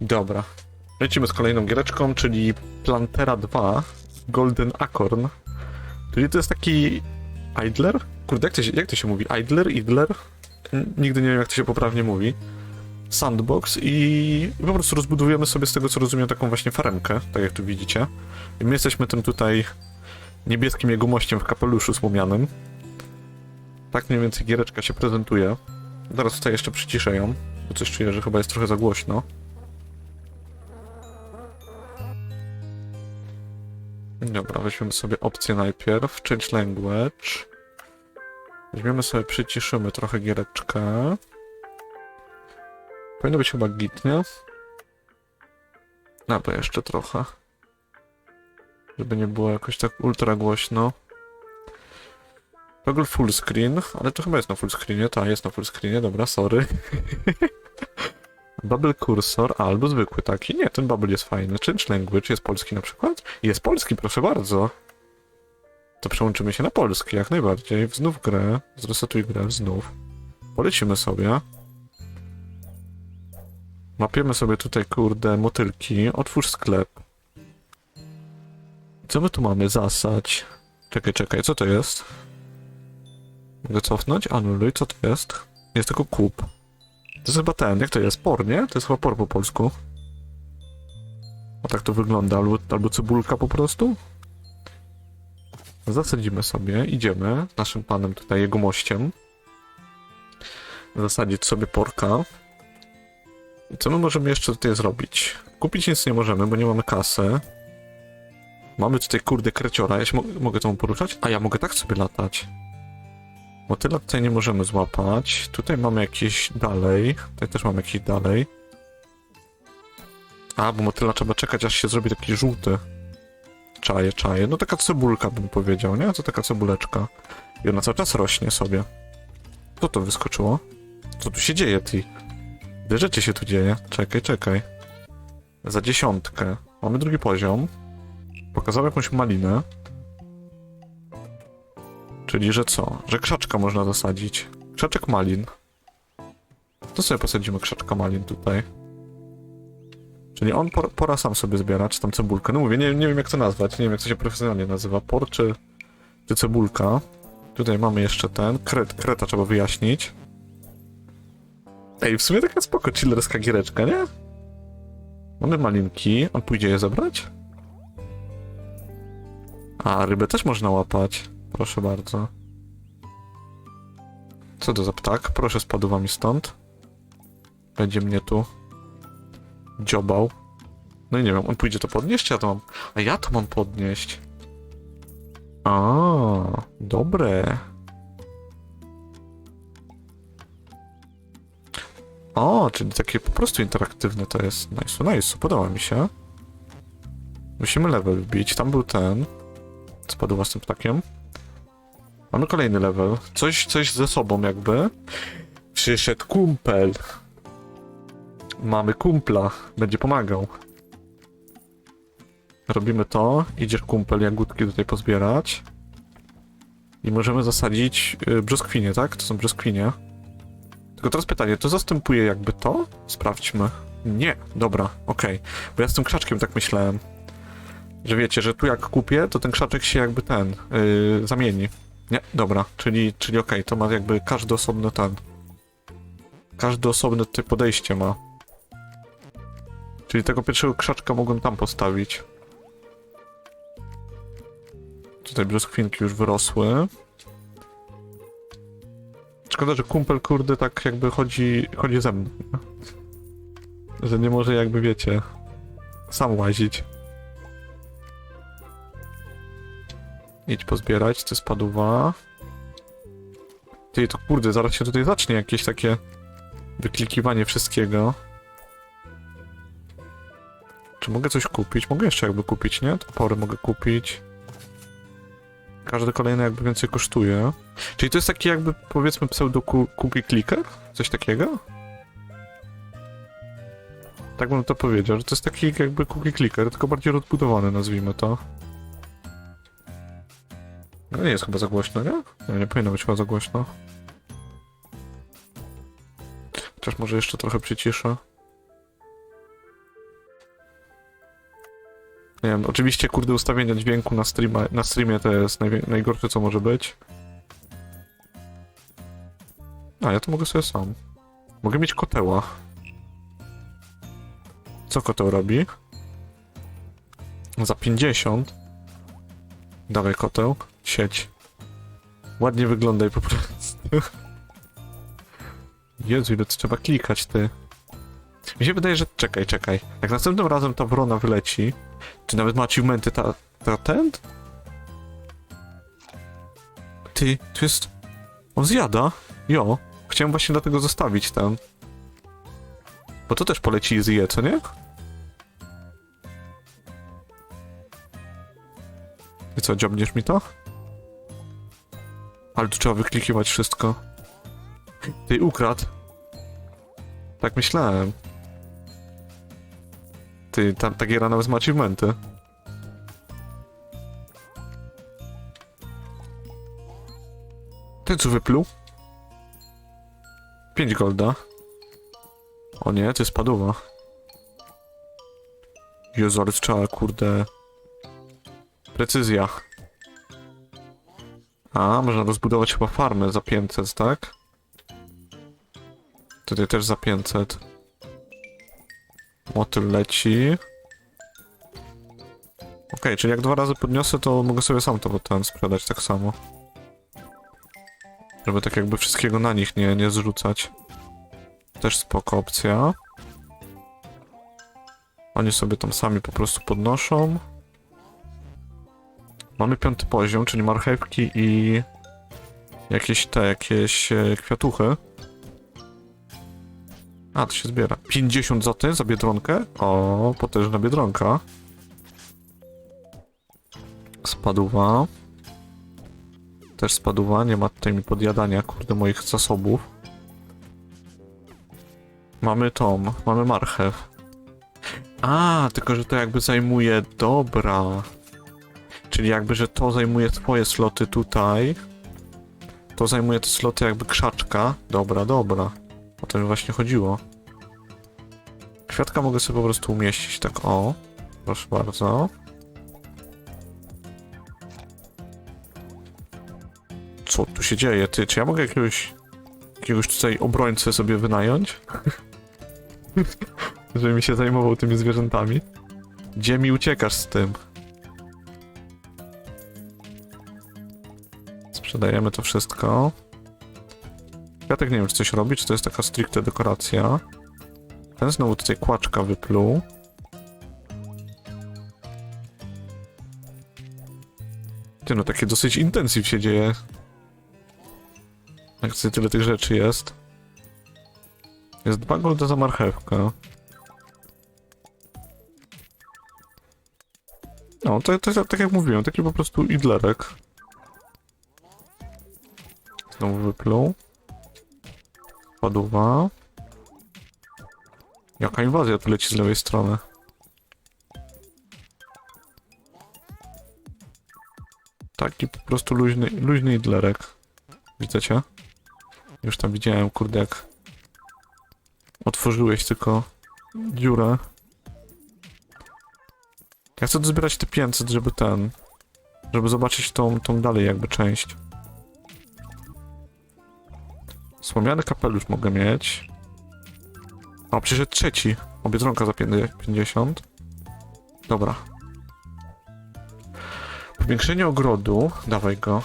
Dobra. Lecimy z kolejną giereczką, czyli Plantera 2 Golden Acorn. Czyli to jest taki idler? Kurde, jak to się, jak to się mówi? Idler? Idler? Nigdy nie wiem, jak to się poprawnie mówi. Sandbox i po prostu rozbudowujemy sobie z tego, co rozumiem, taką właśnie faremkę, tak jak tu widzicie. I my jesteśmy tym tutaj niebieskim jegomościem w kapeluszu słomianym. Tak mniej więcej giereczka się prezentuje. Zaraz tutaj jeszcze przyciszę ją, bo coś czuję, że chyba jest trochę za głośno. Dobra, weźmiemy sobie opcję najpierw, change language. Weźmiemy sobie, przyciszymy trochę giereczkę. Powinno być chyba git, nie? No, bo jeszcze trochę. Żeby nie było jakoś tak ultra głośno. Toggle full screen, ale to chyba jest na full screenie, tak, jest na full screenie, dobra, sorry. Bubble cursor, albo zwykły taki. Nie, ten bubble jest fajny. Change language jest polski na przykład? Jest polski, proszę bardzo. To przełączymy się na polski, jak najbardziej. Wznów grę, zresetuj grę, wznów. Polecimy sobie. Mapiemy sobie tutaj, kurde, motylki. Otwórz sklep. Co my tu mamy? Zasać. Czekaj, czekaj, co to jest? Mogę cofnąć? Anuluj, co to jest? Jest tylko kup. To jest chyba ten, jak to jest? Por, nie? To jest chyba por po polsku. O tak to wygląda, albo, albo cebulka po prostu. Zasadzimy sobie, idziemy naszym panem tutaj, jego mościem. Zasadzić sobie porka. I co my możemy jeszcze tutaj zrobić? Kupić nic nie możemy, bo nie mamy kasy. Mamy tutaj kurde kreciora, ja się mo mogę tą poruszać? A ja mogę tak sobie latać. Motyla tutaj nie możemy złapać. Tutaj mamy jakieś dalej. Tutaj też mamy jakieś dalej. A, bo motyla trzeba czekać, aż się zrobi taki żółty. Czaje, czaje. No taka cebulka bym powiedział, nie? To taka cebuleczka. I ona cały czas rośnie sobie. Co to wyskoczyło? Co tu się dzieje, ty? Gdy się tu dzieje. Czekaj, czekaj. Za dziesiątkę. Mamy drugi poziom. Pokazał jakąś malinę. Czyli, że co? Że krzaczka można zasadzić. Krzaczek malin. To sobie posadzimy krzaczka malin tutaj. Czyli on por, pora sam sobie zbiera, czy tam cebulkę. No mówię, nie, nie wiem jak to nazwać, nie wiem jak to się profesjonalnie nazywa. Por czy, czy cebulka. Tutaj mamy jeszcze ten. Kret, kreta trzeba wyjaśnić. Ej, w sumie taka spoko chillerska giereczka, nie? Mamy malinki. On pójdzie je zabrać? A, rybę też można łapać. Proszę bardzo. Co to za ptak? Proszę spadł mi stąd. Będzie mnie tu dziobał. No i nie wiem, on pójdzie to podnieść, ja to mam... A ja to mam podnieść. A, dobre. O, czyli takie po prostu interaktywne to jest. Nice, nice, podoba mi się. Musimy level wbić. Tam był ten. Spadł tym ptakiem. Mamy kolejny level. Coś, coś ze sobą jakby. Przyszedł kumpel. Mamy kumpla. Będzie pomagał. Robimy to. Idziesz kumpel jagódki tutaj pozbierać. I możemy zasadzić y, brzoskwinie, tak? To są brzoskwinie. Tylko teraz pytanie, to zastępuje jakby to? Sprawdźmy. Nie, dobra, okej. Bo ja z tym krzaczkiem tak myślałem. Że wiecie, że tu jak kupię, to ten krzaczek się jakby ten yy, zamieni. Nie, dobra, czyli, czyli okej, to ma jakby każdy osobny ten. Każdy osobny tutaj podejście ma. Czyli tego pierwszego krzaczka mogłem tam postawić. Tutaj brzoskwinki już wyrosły. Szkoda, że kumpel kurde tak jakby chodzi, chodzi ze mną. Że nie może jakby wiecie sam łazić. Idź pozbierać, to jest paduwa. Ty, to kurde, zaraz się tutaj zacznie jakieś takie wyklikiwanie wszystkiego. Czy mogę coś kupić? Mogę jeszcze jakby kupić, nie? Topory mogę kupić. Każde kolejne jakby więcej kosztuje. Czyli to jest taki jakby, powiedzmy, pseudo cookie clicker? Coś takiego? Tak bym to powiedział, że to jest taki jakby cookie clicker, tylko bardziej rozbudowany, nazwijmy to. No nie jest chyba za głośno, nie? Nie, nie powinno być chyba za głośno. Chociaż może jeszcze trochę przyciszę. Nie wiem, oczywiście, kurde, ustawienie dźwięku na, streama, na streamie to jest najgorsze, co może być. A, ja to mogę sobie sam. Mogę mieć koteła. Co koteł robi? Za 50. Dawaj koteł. Sieć. Ładnie wyglądaj po prostu. Jezu, ile trzeba klikać, ty. Mi się wydaje, że... Czekaj, czekaj. Jak następnym razem ta wrona wyleci, czy nawet ma achievementy ta, ta ten? Ty, tu jest... On zjada? Jo. Chciałem właśnie dlatego zostawić ten. Bo to też poleci i zje, co nie? I co, dziobniesz mi to? Ale tu trzeba wyklikiwać wszystko. Ty, ukradł. Tak myślałem. Ty, ta, ta giera nawet ma achievementy. Ty co wypluł? 5 golda. O nie, to jest padowa. Jezu, ale strzała, kurde. Precyzja. A, można rozbudować chyba farmę za 500, tak? Tutaj też za 500. Motyl leci. Okej, czyli jak dwa razy podniosę, to mogę sobie sam to ten sprzedać tak samo. Żeby tak jakby wszystkiego na nich nie, nie zrzucać. Też spoko opcja. Oni sobie tam sami po prostu podnoszą. Mamy piąty poziom, czyli marchewki i jakieś te, jakieś e, kwiatuchy. A, to się zbiera. 50 zł za biedronkę? O, potężna biedronka. Spadła. Też spadła, nie ma tutaj mi podjadania, kurde, moich zasobów. Mamy tom, mamy marchew. A, tylko że to jakby zajmuje, dobra. Czyli jakby, że to zajmuje twoje sloty tutaj. To zajmuje te sloty jakby krzaczka. Dobra, dobra. O to mi właśnie chodziło. Kwiatka mogę sobie po prostu umieścić tak o. Proszę bardzo. Co tu się dzieje, ty? Czy ja mogę jakiegoś... Jakiegoś tutaj obrońcę sobie wynająć? Żeby mi się zajmował tymi zwierzętami. Gdzie mi uciekasz z tym? Sprzedajemy to wszystko. Kwiatek nie wiem, czy coś robi, czy to jest taka stricte dekoracja. Ten znowu tutaj kłaczka wypluł. Ty no, takie dosyć intensyw się dzieje. Jak tyle tych rzeczy jest. Jest dwa golda za marchewkę. No, to, to, tak jak mówiłem, taki po prostu idlerek. Znowu wypluł. Paduwa. Jaka inwazja tu leci z lewej strony? Taki po prostu luźny, luźny idlerek. Widzicie? Już tam widziałem, kurde, jak otworzyłeś tylko dziurę. Ja chcę dozbierać te 500, żeby ten... Żeby zobaczyć tą, tą dalej jakby część. Słomiany kapelusz mogę mieć. O, przyszedł trzeci. O, za 50. Dobra. Powiększenie ogrodu. Dawaj go.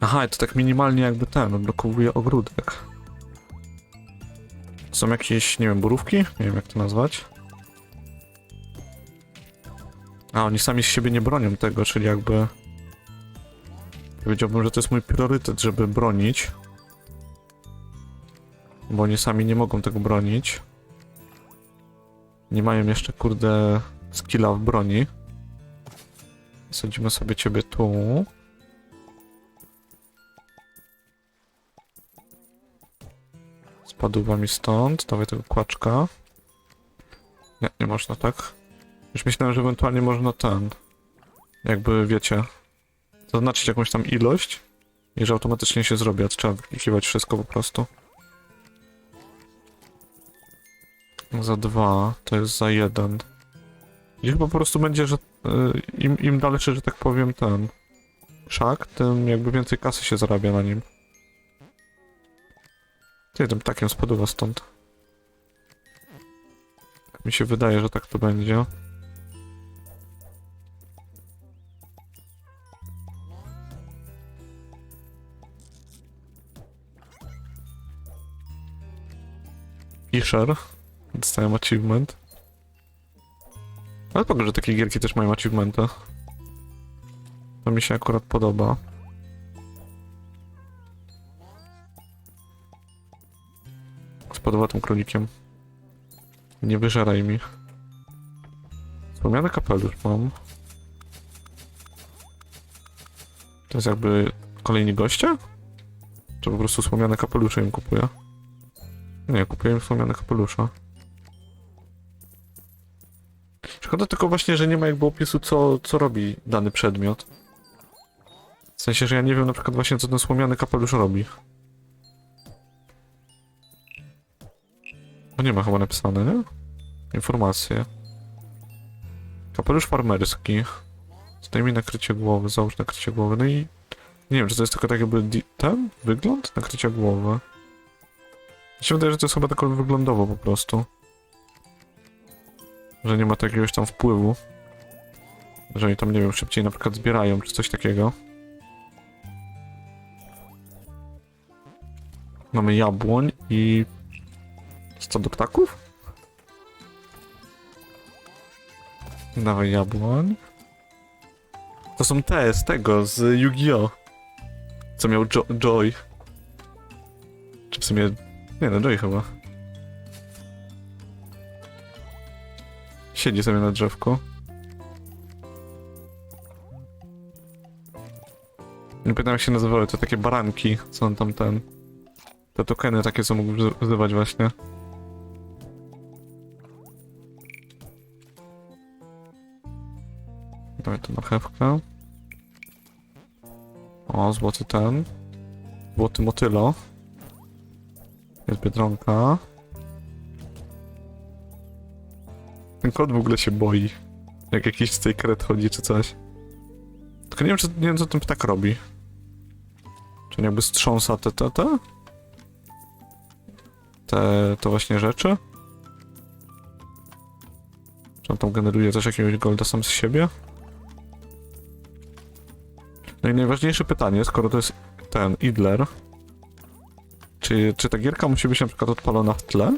Aha, to tak minimalnie jakby ten, odblokowuje ogródek. Są jakieś, nie wiem, borówki? Nie wiem jak to nazwać. A, oni sami z siebie nie bronią tego, czyli jakby... Powiedziałbym, że to jest mój priorytet, żeby bronić. Bo oni sami nie mogą tego bronić. Nie mają jeszcze, kurde, skilla w broni. Sadzimy sobie ciebie tu. Spadł mi stąd. Dawaj tego kłaczka. Nie, nie można tak. Już myślałem, że ewentualnie można ten... Jakby, wiecie... Zaznaczyć jakąś tam ilość i że automatycznie się zrobi, a trzeba wyklikiwać wszystko po prostu. Za dwa, to jest za jeden. I chyba po prostu będzie, że y, im, im dalszy, że tak powiem, ten krzak, tym jakby więcej kasy się zarabia na nim. Ty, tym ptakiem spadła stąd. Tak mi się wydaje, że tak to będzie. Fisher. Dostałem achievement. Ale spoko, że takie gierki też mają achievementy. To mi się akurat podoba. Spodoba tym królikiem. Nie wyżeraj mi. Wspomniany kapelusz mam. To jest jakby kolejni goście? Czy po prostu wspomniane kapelusze im kupuję? Nie, kupuję im wspomniane kapelusze. Szkoda tylko właśnie, że nie ma jakby opisu, co, co robi dany przedmiot. W sensie, że ja nie wiem na przykład właśnie, co ten słomiany kapelusz robi. Bo nie ma chyba napisane, nie? Informacje. Kapelusz farmerski. Zdejmij nakrycie głowy, załóż nakrycie głowy, no i... Nie wiem, czy to jest tylko tak jakby ten wygląd nakrycia głowy. Mi się wydaje, że to jest chyba tak wyglądowo po prostu. Że nie ma to jakiegoś tam wpływu. Że oni tam, nie wiem, szybciej na przykład zbierają, czy coś takiego. Mamy jabłoń i... Stado ptaków? Dawaj jabłoń. To są te z tego, z Yu-Gi-Oh! Co miał jo Joy. Czy w sumie... Nie no, Joy chyba. Siedzi sobie na drzewku. Nie pamiętam jak się nazywały, to takie baranki, co on tam ten... Te tokeny takie, co mógł wzy- wzywać właśnie. Dawaj tu marchewkę. O, złoty ten. Złoty motylo. Jest biedronka. Ten kot w ogóle się boi. Jak jakiś secret chodzi czy coś. Tylko nie wiem, czy, nie wiem co ten ptak robi. Czy on jakby strząsa te, te, te? Te, to właśnie rzeczy? Czy on tam generuje też jakiegoś golda sam z siebie? No i najważniejsze pytanie, skoro to jest ten Idler, czy, czy ta gierka musi być na przykład odpalona w tle?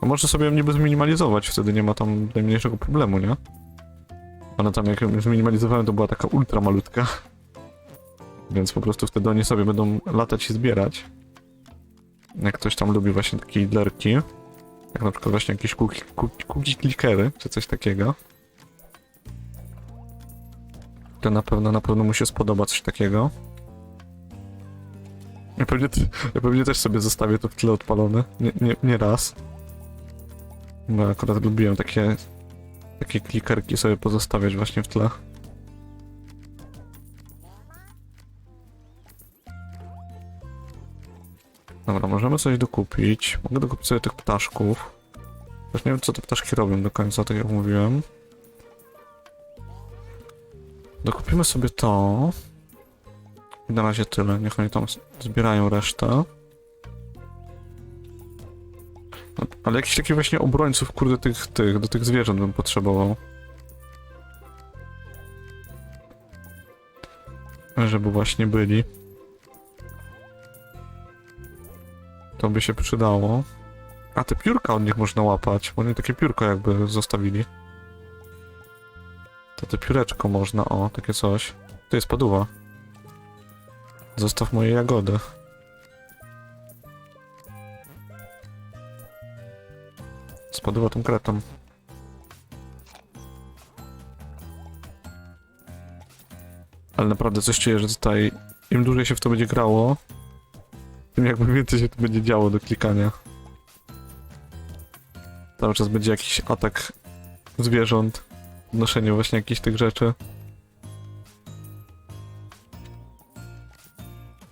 A może sobie ją niby zminimalizować, wtedy nie ma tam najmniejszego problemu, nie? Ona tam jak ją zminimalizowałem, to była taka ultra malutka. Więc po prostu wtedy oni sobie będą latać i zbierać. Jak ktoś tam lubi właśnie takie idlerki. Jak na przykład właśnie jakieś cookie, clickery, czy coś takiego. To na pewno, na pewno mu się spodoba coś takiego. Ja pewnie, ja pewnie też sobie zostawię to w tle odpalone. Nie, nie, nie raz. Bo akurat lubiłem takie, takie klikerki sobie pozostawiać właśnie w tle. Dobra, możemy coś dokupić. Mogę dokupić sobie tych ptaszków. Też nie wiem, co te ptaszki robią do końca, tak jak mówiłem. Dokupimy sobie to. Na razie tyle. Niech oni tam zbierają resztę. No, Ale jakiś taki właśnie obrońców, kurde, tych, tych, do tych zwierząt bym potrzebował. Żeby właśnie byli. To by się przydało. A te piórka od nich można łapać, bo oni takie piórko jakby zostawili. To te pióreczko można, o, takie coś. To jest paduwa. Zostaw moje jagody. Spadła tą kretą. Ale naprawdę coś czuję, że tutaj im dłużej się w to będzie grało, tym jakby więcej się tu będzie działo do klikania. Cały czas będzie jakiś atak zwierząt, wnoszenie właśnie jakichś tych rzeczy.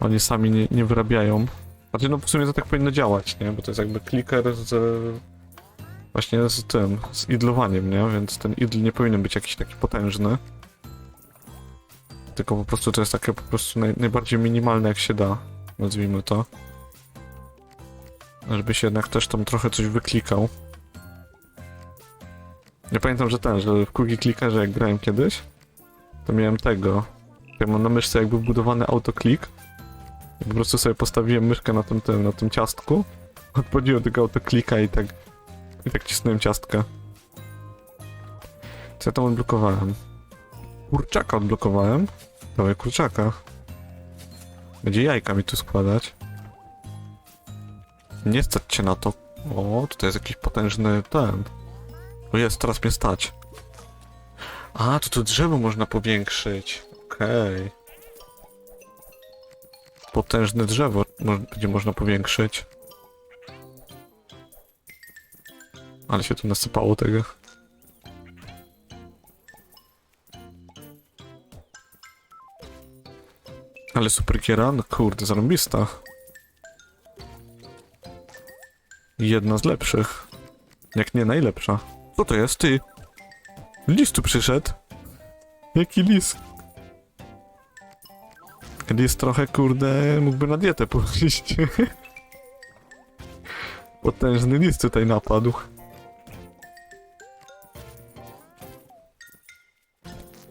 Oni sami nie, nie wyrabiają. Znaczy, no w sumie to tak powinno działać, nie? Bo to jest jakby kliker z Właśnie z tym, z idlowaniem, nie? Więc ten idl nie powinien być jakiś taki potężny. Tylko po prostu to jest takie po prostu naj, najbardziej minimalne jak się da, nazwijmy to. Żeby się jednak też tam trochę coś wyklikał. Ja pamiętam, że ten, że w Cookie Clickerze jak grałem kiedyś, to miałem tego. Ja mam na myszce jakby wbudowany autoklik. Po prostu sobie postawiłem myszkę na tym, tym, na tym ciastku. Odpaliłem tego autoklika i tak i tak cisnąłem ciastkę. Co ja tam odblokowałem? Kurczaka odblokowałem. Dawaj kurczaka. Będzie jajka mi tu składać. Nie stać cię na to. O, tutaj jest jakiś potężny ten. O jest, teraz mnie stać. A, to tu drzewo można powiększyć. Okej. Potężne drzewo mo będzie można powiększyć. Ale się tu nasypało tego. Ale super kiera, no kurde, zarąbista. Jedna z lepszych. Jak nie najlepsza. Co to jest, ty? Lis tu przyszedł. Jaki lis? Lis trochę, kurde, mógłby na dietę pójść. Potężny lis tutaj napadł.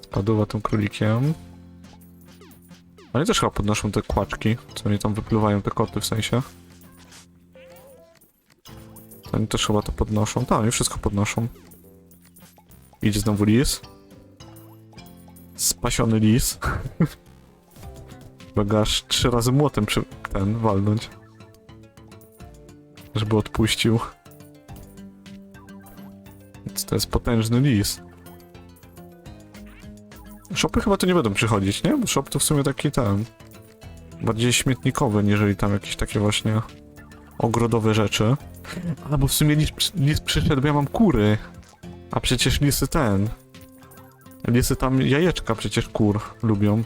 Spadła tym królikiem. Oni też chyba podnoszą te kłaczki, co oni tam wypluwają, te koty w sensie. Oni też chyba to podnoszą. Tak, oni wszystko podnoszą. Idzie znowu lis. Spasiony lis. Mogę aż trzy razy młotem przy... ten walnąć. Żeby odpuścił. Więc to jest potężny lis. Shopy chyba tu nie będą przychodzić, nie? Bo to w sumie taki ten... Bardziej śmietnikowy, niżeli tam jakieś takie właśnie... Ogrodowe rzeczy. A, bo w sumie lis, lis przyszedł, ja mam kury. A przecież lisy ten... Lisy tam jajeczka przecież kur lubią.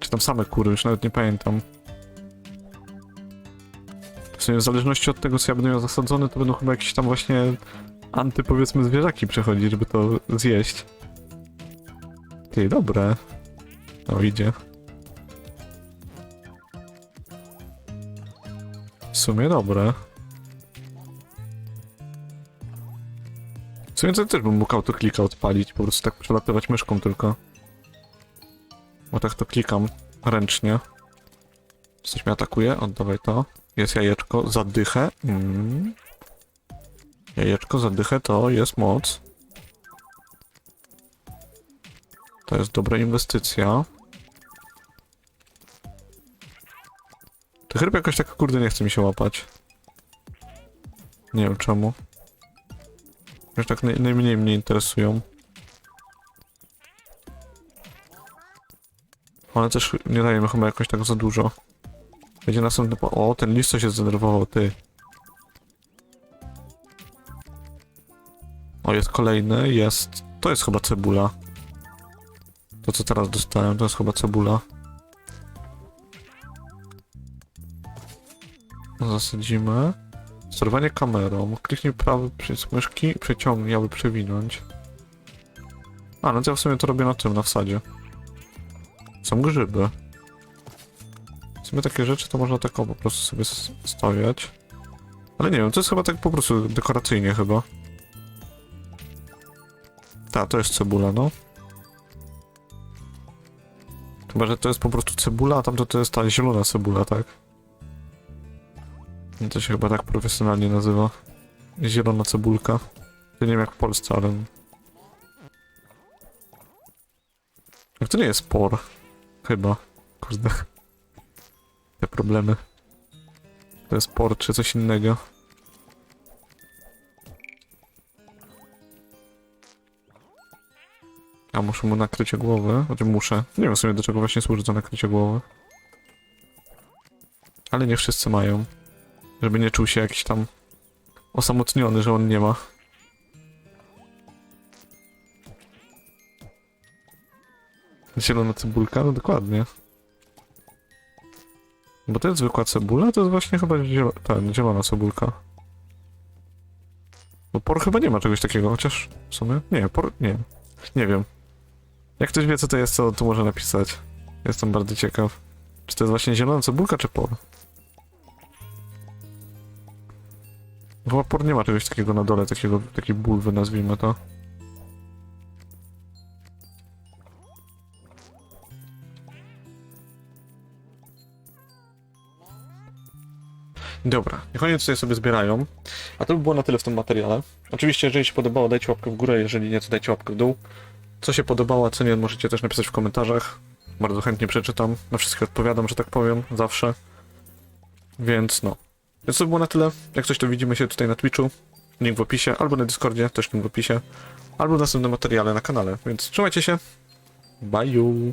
Czy tam same kury, już nawet nie pamiętam. W sumie w zależności od tego, co ja będę miał zasadzone, to będą chyba jakieś tam właśnie anty, powiedzmy, zwierzaki przychodzić, żeby to zjeść. Ty, dobre. O, idzie. W sumie dobre. W sumie to też bym mógł autoklika odpalić, po prostu tak przelatywać myszką tylko. Bo tak to klikam ręcznie. Coś mnie atakuje? Oddawaj to. Jest jajeczko, zadychę. Mm. Jajeczko, zadychę to jest moc. To jest dobra inwestycja. To chyba jakoś tak kurde nie chce mi się łapać. Nie wiem czemu. Już tak naj, najmniej mnie interesują. One też nie dają mi chyba jakoś tak za dużo. Będzie następny po... O, ten list się zdenerwował, ty. O, jest kolejny, jest... To jest chyba cebula. To co teraz dostałem, to jest chyba cebula. Zasadzimy. Sterowanie kamerą. Kliknij prawy przycisk myszki, przeciągnij, aby przewinąć. A, no to ja w sumie to robię na tym, na wsadzie. Są grzyby. W sumie takie rzeczy to można tak po prostu sobie stawiać. Ale nie wiem, to jest chyba tak po prostu dekoracyjnie chyba. Ta, to jest cebula, no. Chyba, że to jest po prostu cebula, a tamto to jest ta zielona cebula, tak? To się chyba tak profesjonalnie nazywa. Zielona cebulka. Ja nie wiem jak w Polsce, ale... Jak to nie jest por? Chyba. Kurde. Te problemy. To jest por czy coś innego. A muszę mu nakrycie głowy? Znaczy muszę. Nie wiem w sumie do czego właśnie służy to nakrycie głowy. Ale nie wszyscy mają. Żeby nie czuł się jakiś tam osamotniony, że on nie ma. Zielona cebulka? No dokładnie. Bo to jest zwykła cebula, to jest właśnie chyba zielo ten, zielona cebulka. Bo por chyba nie ma czegoś takiego, chociaż w sumie... Nie, por... nie. Nie wiem. Jak ktoś wie co to jest, to, to może napisać. Jestem bardzo ciekaw. Czy to jest właśnie zielona cebulka, czy por? Bo por nie ma czegoś takiego na dole, takiego, takiej bulwy nazwijmy to. Dobra, niech oni tutaj sobie zbierają. A to by było na tyle w tym materiale. Oczywiście, jeżeli się podobało, dajcie łapkę w górę, jeżeli nie, to dajcie łapkę w dół. Co się podobało, a co nie, możecie też napisać w komentarzach. Bardzo chętnie przeczytam. Na wszystkie odpowiadam, że tak powiem, zawsze. Więc no. Więc to by było na tyle. Jak coś, to widzimy się tutaj na Twitchu. Link w opisie, albo na Discordzie, też link w opisie. Albo w następnym materiale na kanale. Więc trzymajcie się. Bye.